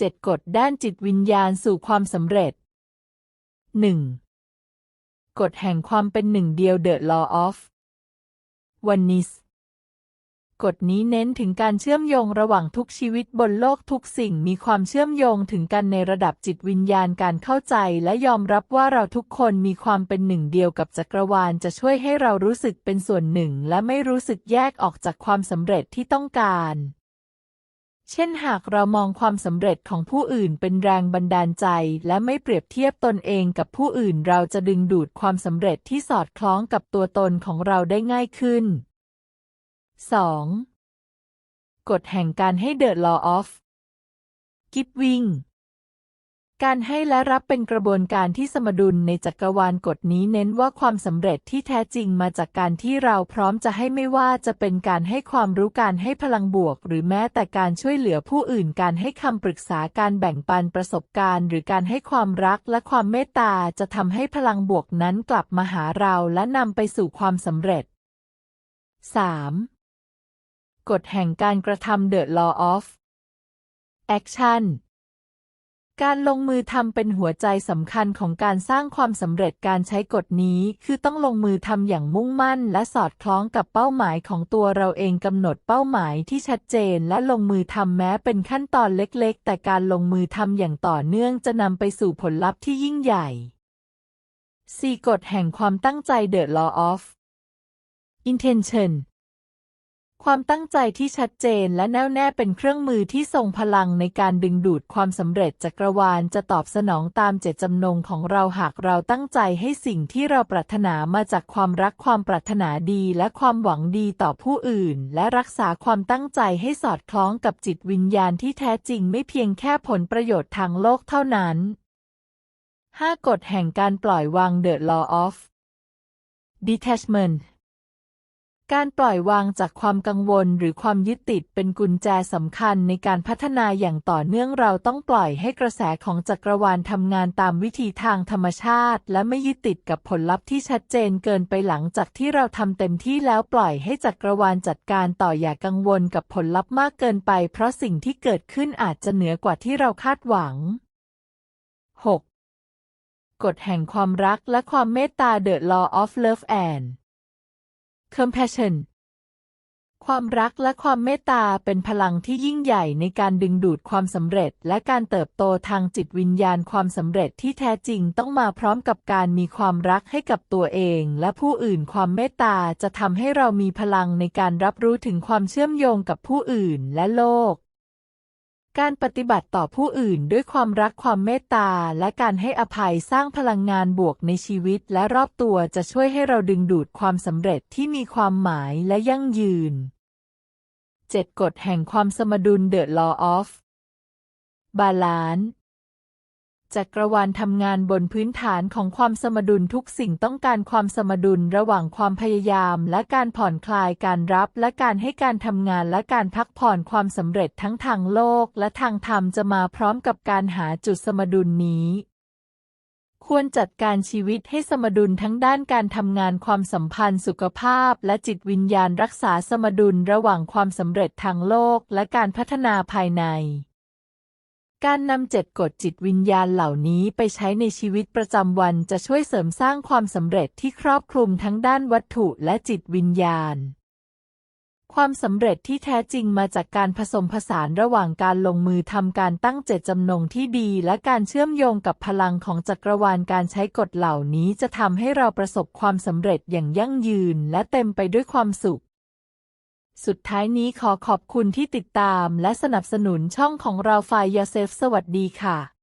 7 กฎด้านจิตวิญญาณสู่ความสำเร็จ 1. กฎแห่งความเป็นหนึ่งเดียว The Law of Oneness กฎนี้เน้นถึงการเชื่อมโยงระหว่างทุกชีวิตบนโลกทุกสิ่งมีความเชื่อมโยงถึงกันในระดับจิตวิญญาณการเข้าใจและยอมรับว่าเราทุกคนมีความเป็นหนึ่งเดียวกับจักรวาลจะช่วยให้เรารู้สึกเป็นส่วนหนึ่ง และไม่รู้สึกแยกออกจากความสำเร็จที่ต้องการ เช่นหากเรามองความสำเร็จของผู้อื่นเป็นแรงบันดาลใจ และไม่เปรียบเทียบตนเองกับผู้อื่นเราจะดึงดูดความสำเร็จที่สอดคล้องกับตัวตนของเราได้ง่ายขึ้น 2. กฎแห่งการให้ The Law of Giving การให้และรับเป็นกระบวนการที่สมดุลในจักรวาลกฎนี้เน้นว่าความสำเร็จที่แท้จริงมาจากการที่เราพร้อมจะให้ไม่ว่าจะเป็นการให้ความรู้การให้พลังบวก หรือแม้แต่การช่วยเหลือผู้อื่นการให้คำปรึกษาการแบ่งปันประสบการณ์ หรือการให้ความรักและความเมตตาจะทำให้พลังบวกนั้นกลับมาหาเราและนำไปสู่ความสำเร็จ 3. กฎแห่งการกระทำ The Law of Action การลงมือทำเป็นหัวใจสำคัญของการสร้างความสำเร็จการใช้กฎนี้ คือต้องลงมือทำอย่างมุ่งมั่น และสอดคล้องกับเป้าหมายของตัวเราเองกำหนดเป้าหมายที่ชัดเจน และลงมือทำแม้เป็นขั้นตอนเล็กๆ แต่การลงมือทำอย่างต่อเนื่องจะนำไปสู่ผลลัพธ์ที่ยิ่งใหญ่ 4. กฎแห่งความตั้งใจ The Law of Intention ความตั้งใจที่ชัดเจนและแน่วแน่เป็นเครื่องมือที่ทรงพลังในการดึงดูดความสำเร็จจักรวาลจะตอบสนองตามเจตจำนงของเราหากเราตั้งใจให้สิ่งที่เราปรารถนามาจากความรักความปรารถนาดีและความหวังดีต่อผู้อื่น และรักษาความตั้งใจให้สอดคล้องกับจิตวิญญาณที่แท้จริงไม่เพียงแค่ผลประโยชน์ทางโลกเท่านั้น 5. กฎแห่งการปล่อยวาง The Law of Detachment การปล่อยวางจากความกังวลหรือความยึดติดเป็นกุญแจสำคัญในการพัฒนาอย่างต่อเนื่องเราต้องปล่อยให้กระแสของจักรวาลทำงานตามวิธีทางธรรมชาติ และไม่ยึดติดกับผลลัพธ์ที่ชัดเจนเกินไปหลังจากที่เราทำเต็มที่แล้วปล่อยให้จักรวาลจัดการต่ออย่ากังวลกับผลลัพธ์มากเกินไป เพราะสิ่งที่เกิดขึ้นอาจจะเหนือกว่าที่เราคาดหวัง 6. กฎแห่งความรักและความเมตตา The Law of Love and compassion ความรักและความเมตตาเป็นพลังที่ยิ่งใหญ่ในการดึงดูดความสำเร็จ และการเติบโตทางจิตวิญญาณความสำเร็จที่แท้จริงต้องมาพร้อมกับการมีความรักให้กับตัวเอง และผู้อื่นความเมตตาจะทำให้เรามีพลังในการรับรู้ถึงความเชื่อมโยงกับผู้อื่นและโลก การปฏิบัติต่อผู้อื่นด้วยความรักความเมตตา และการให้อภัยสร้างพลังงานบวกในชีวิตและรอบตัวจะช่วยให้เราดึงดูดความสำเร็จที่มีความหมายและยั่งยืน 7 กฎแห่งความสมดุล The Law of Balance จักรวาลทำงานบนพื้นฐานของความสมดุลทุกสิ่งต้องการความสมดุลระหว่างความพยายาม และการผ่อนคลายการรับ และการให้การทำงานและการพักผ่อนความสำเร็จทั้งทางโลก และทางธรรมจะมาพร้อมกับการหาจุดสมดุลนี้ ควรจัดการชีวิตให้สมดุลทั้งด้านการทำงานความสัมพันธ์สุขภาพ และจิตวิญญาณรักษาสมดุลระหว่างความสำเร็จทางโลก และการพัฒนาภายใน การนำเจ็ดกฎจิตวิญญาณเหล่านี้ไปใช้ในชีวิตประจำวันจะช่วยเสริมสร้างความสำเร็จที่ครอบคลุมทั้งด้านวัตถุและจิตวิญญาณ ความสำเร็จที่แท้จริงมาจากการผสมผสานระหว่างการลงมือทำการตั้งเจตจำนงที่ดี และการเชื่อมโยงกับพลังของจักรวาลการใช้กฎเหล่านี้จะทำให้เราประสบความสำเร็จอย่างยั่งยืนและเต็มไปด้วยความสุข สุดท้ายนี้ขอขอบคุณที่ติดตามและสนับสนุนช่องของเราไฟยาเซฟ สวัสดีค่ะ